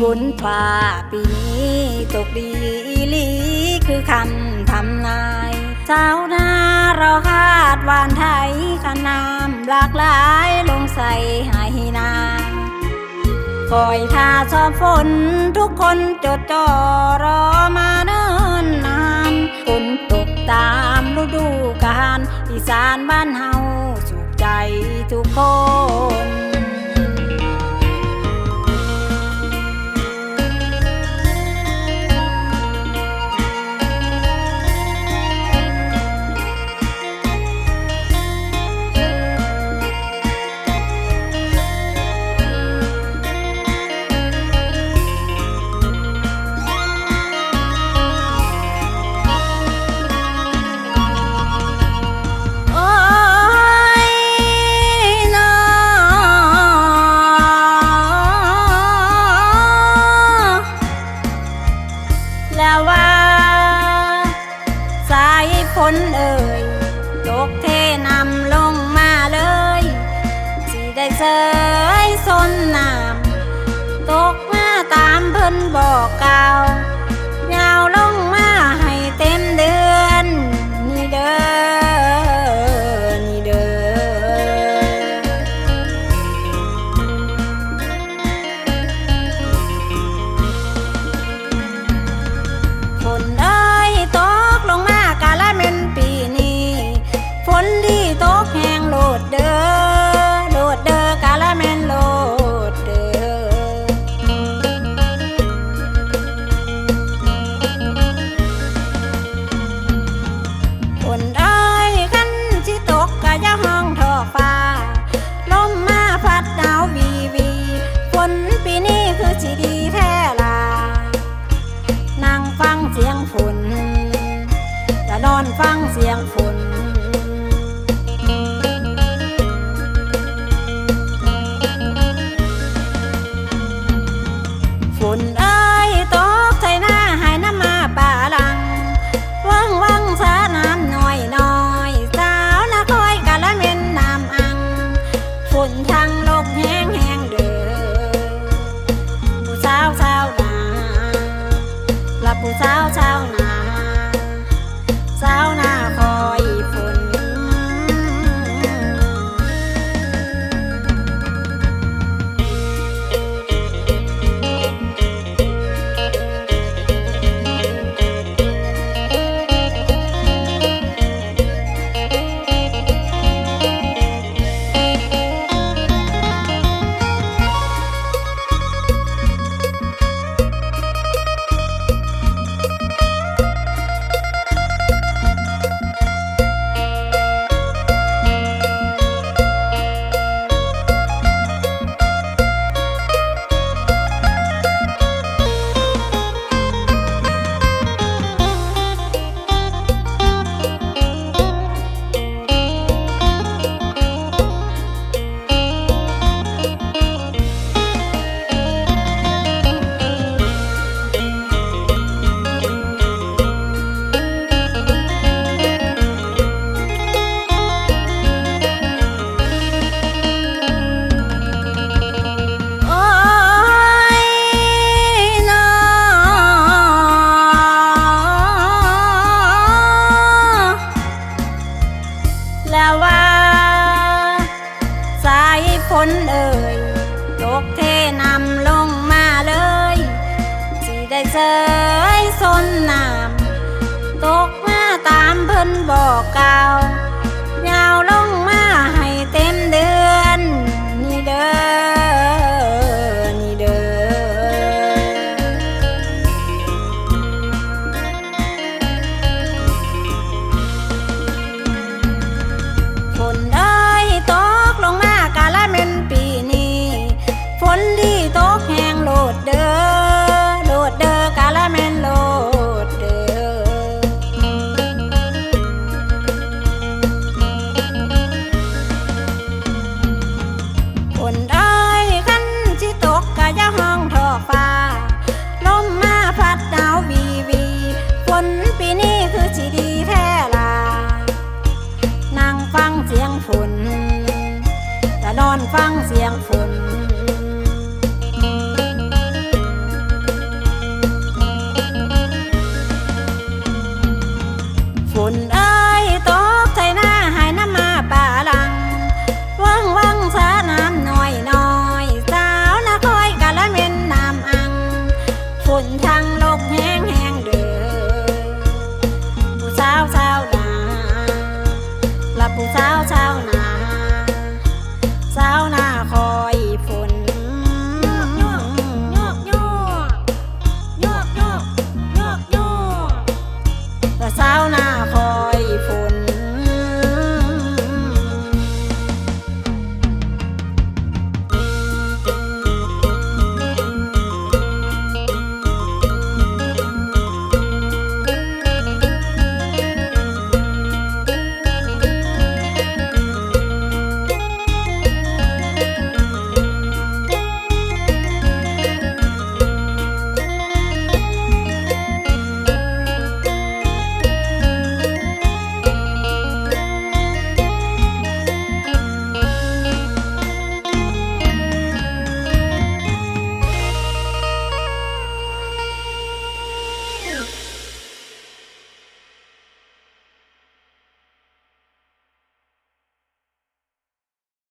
ฝนฟ้าปีนี้ตกดีอีหลีคือคำทำนายเจ้านาเราคาดวานไทยขนามหลากหลายลงใส่หายนา คอยท่าชอบฝน ทุกคนจดจ่อรอมาเนิ่นนานฝนตกตามฤดูกาลอีสานบ้านเฮาสุขใจทุกคน ยสนน้ำตกมาตามเพิ่นบอกกล่าวยาวลง ฟังเสียงฝนจะนอนฟังเสียงฝนฝนเอ้ ลั นเอ่ยตกเทนำลงมาเลยสิได้เสยสนน้ำตกมาตามเพิ่นบอกกล่าว ผู้สาวชาวนา